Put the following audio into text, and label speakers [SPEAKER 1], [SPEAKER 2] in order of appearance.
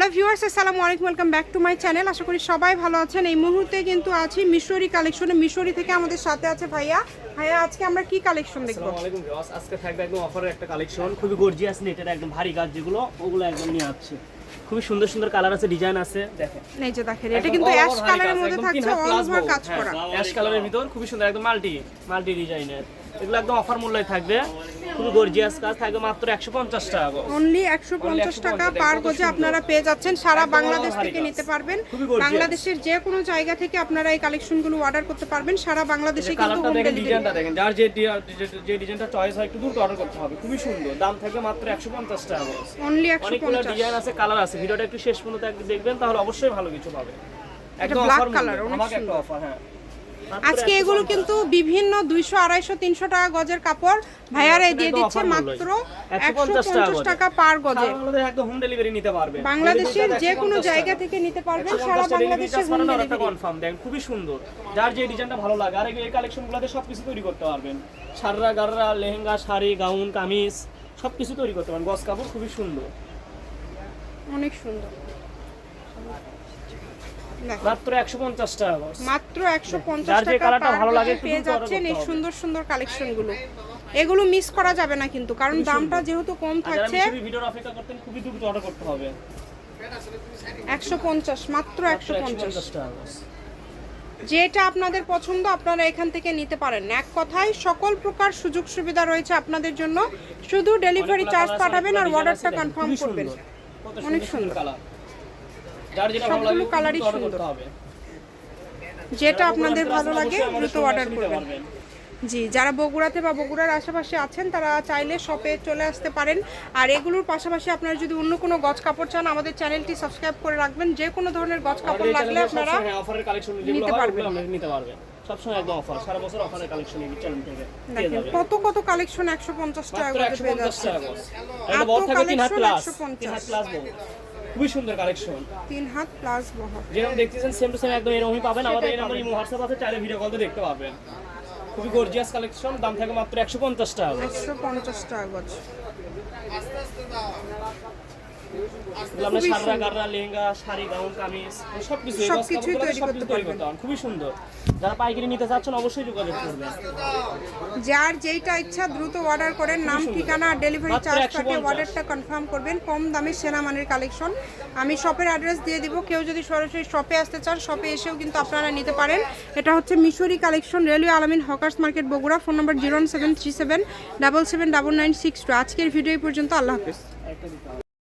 [SPEAKER 1] Hello viewers আসসালামু আলাইকুম welcome back to my channel. আশা করি সবাই ভালো আছেন। এই মুহূর্তে কিন্তু আছি মিশরি কালেকশনে। মিশরি থেকে আমাদের সাথে আছে ভাইয়া। ভাইয়া আজকে আমরা কি কালেকশন দেখব?
[SPEAKER 2] আসসালামু আলাইকুম ভিউয়ার্স আজকে থাকবে একদম অফারের একটা কালেকশন। খুবই গর্জিয়াস নেটের একদম ভারী কাজ যেগুলো ওগুলো একদম নিয়ে আসছে। খুবই সুন্দর সুন্দর কালার আছে ডিজাইন আছে। দেখেন।
[SPEAKER 1] এই যে দেখেন এটা কিন্তু অ্যাশ কালারের মধ্যে থাকছে অল ওভার কাজ
[SPEAKER 2] হ্যাঁ,
[SPEAKER 1] করা।
[SPEAKER 2] অ্যাশ কালারের ভিতর খুবই সুন্দর একদম মাল্টি মাল্টি ডিজাইনের এগুলো একদম অফার মূল্যে থাকবে। খুবই গর্জিয়াস কাজ থাকবে মাত্র একশো পঞ্চাশ টাকা
[SPEAKER 1] অনলি একশো পঞ্চাশ টাকা পার গজে আপনারা পেয়ে যাচ্ছেন। সারা বাংলাদেশ থেকে নিতে পারবেন। বাংলাদেশের যে কোনো জায়গা থেকে আপনারা এই কালেকশনগুলো অর্ডার করতে পারবেন। সারা বাংলাদেশে কিন্তু হোম ডেলিভারি
[SPEAKER 2] ডিজাইনটা দেখেন। যার যে যে- ডিজাইনটা চয়েস হয় একটু দ্রুত অর্ডার করতে হবে। খুবই সুন্দর। দাম থাকবে মাত্র একশো পঞ্চাশ টাকা
[SPEAKER 1] অনলি একশো
[SPEAKER 2] অনেকগুলো
[SPEAKER 1] পঞ্চাশ।
[SPEAKER 2] ডিজাইন আছে কালার আছে। ভিডিওটা একটু শেষ পর্যন্ত দেখবেন তাহলে অবশ্যই ভালো কিছু পাবে একদম
[SPEAKER 1] black
[SPEAKER 2] অফার
[SPEAKER 1] color, অনেক
[SPEAKER 2] একটা
[SPEAKER 1] সুন্দর।
[SPEAKER 2] অফার হ্যাঁ।
[SPEAKER 1] আজকে এগুলো কিন্তু বিভিন্ন দুইশো আড়াইশো তিনশো টাকা গজের কাপড়। ভাইয়ারা দিয়ে দিচ্ছে মাত্র একশো
[SPEAKER 2] টাকা
[SPEAKER 1] পঞ্চাশ টাকা পার গজে।
[SPEAKER 2] সারা একদম হোম ডেলিভারি নিতে পারবে।
[SPEAKER 1] বাংলাদেশের যে কোনো জায়গা থেকে নিতে পারবেন
[SPEAKER 2] 150
[SPEAKER 1] সারা
[SPEAKER 2] টা delivery
[SPEAKER 1] বাংলাদেশে হোম ডেলিভারি
[SPEAKER 2] খুবই সুন্দর। যার যে ডিজাইনটা ভালো লাগে আর এই কালেকশনগুলোতে সবকিছু তৈরি করতে পারবেন। সাররা গাররা লেহেঙ্গা শাড়ি গাউন কামিজ সবকিছু তৈরি করতে পারবেন। গস কাপড় খুবই সুন্দর।
[SPEAKER 1] অনেক সুন্দর।
[SPEAKER 2] মাত্র একশো পঞ্চাশ টাকা
[SPEAKER 1] মাত্র একশো পঞ্চাশ
[SPEAKER 2] যার যে
[SPEAKER 1] টাকা
[SPEAKER 2] কালারটা ভালো লাগে
[SPEAKER 1] পেয়ে যাচ্ছেন এই। সুন্দর সুন্দর কালেকশনগুলো এগুলো মিস করা যাবে না কিন্তু কারণ দামটা যেহেতু কম থাকছে
[SPEAKER 2] ভিডিওর অপেক্ষা করতেন খুবই দ্রুত অর্ডার করতে হবে।
[SPEAKER 1] একশো পঞ্চাশ মাত্র একশো
[SPEAKER 2] একশো
[SPEAKER 1] পঞ্চাশ।
[SPEAKER 2] পঞ্চাশ টাকা
[SPEAKER 1] যেটা আপনাদের পছন্দ আপনারা এখান থেকে নিতে পারেন। এক কথায় সকল প্রকার সুযোগ সুবিধা রয়েছে আপনাদের জন্য। শুধু ডেলিভারি চার্জ পাঠাবেন আর অর্ডারটা কনফার্ম করবেন। অনেক
[SPEAKER 2] সুন্দর
[SPEAKER 1] সুন্দর।
[SPEAKER 2] কালার যার যেটা ভালো
[SPEAKER 1] সবগুলো
[SPEAKER 2] অর্ডার
[SPEAKER 1] সুন্দর। যেটা আপনাদের ভালো লাগে দ্রুত অর্ডার করবেন। জি যারা বগুড়াতে বা বগুড়ার আশেপাশে আছেন তারা চাইলে শপে চলে আসতে পারেন। আর এগুলোর পাশাপাশি আপনারা যদি অন্য কোনো গজ কাপড় চান আমাদের চ্যানেলটি সাবস্ক্রাইব করে রাখবেন। যে কোনো ধরনের গজ কাপড় লাগলে আপনারা
[SPEAKER 2] অফারের কালেকশন
[SPEAKER 1] নিতে পারবেন।
[SPEAKER 2] নিতে পারবেন। সবসময় একদম অফার সারা বছর অফারের কালেকশন এই চ্যানেল থেকে
[SPEAKER 1] কত কত কালেকশন একশো পঞ্চাশ টাকা করে পেয়ে যাচ্ছে। এত 150
[SPEAKER 2] প্লাস খুবই সুন্দর কালেকশন
[SPEAKER 1] তিন হাত প্লাস বহর।
[SPEAKER 2] যেরকম দেখতেছেন সেম টু সেম একদম এরকমই পাবেন। আমাদের এই নাম্বার ইমো হোয়াটসঅ্যাপ আছে চাইলে ভিডিও কলতে দেখতে পাবেন খুবই গর্জিয়াস কালেকশন দাম থাকে মাত্র একশো পঞ্চাশ টাকা।
[SPEAKER 1] একশো পঞ্চাশ টাকা
[SPEAKER 2] আমরা সাররা গাররা লেহেঙ্গা শাড়ি গাউন কামিজ সবকিছু এই গজ
[SPEAKER 1] সবকিছুই তৈরি করতে
[SPEAKER 2] তৈরি খুবই সুন্দর। যারা পাইকারি নিতে চাচ্ছেন অবশ্যই যোগাযোগ করবেন।
[SPEAKER 1] যার যেইটা ইচ্ছা দ্রুত অর্ডার করেন নাম ঠিকানা আর ডেলিভারি চার্জ
[SPEAKER 2] 150
[SPEAKER 1] পাঠিয়ে অর্ডারটা কনফার্ম করবেন। কম দামে সেরা মানের কালেকশন আমি শপের অ্যাড্রেস দিয়ে দিব। কেউ যদি সরাসরি শপে আসতে চান শপে এসেও কিন্তু আপনারা নিতে পারেন। এটা হচ্ছে Mishri collection railway Alamin hawkers market Bogura. Phone number zero seven three seven double seven double nine six two. আজকের ভিডিও পর্যন্ত। আল্লাহ হাফিজ।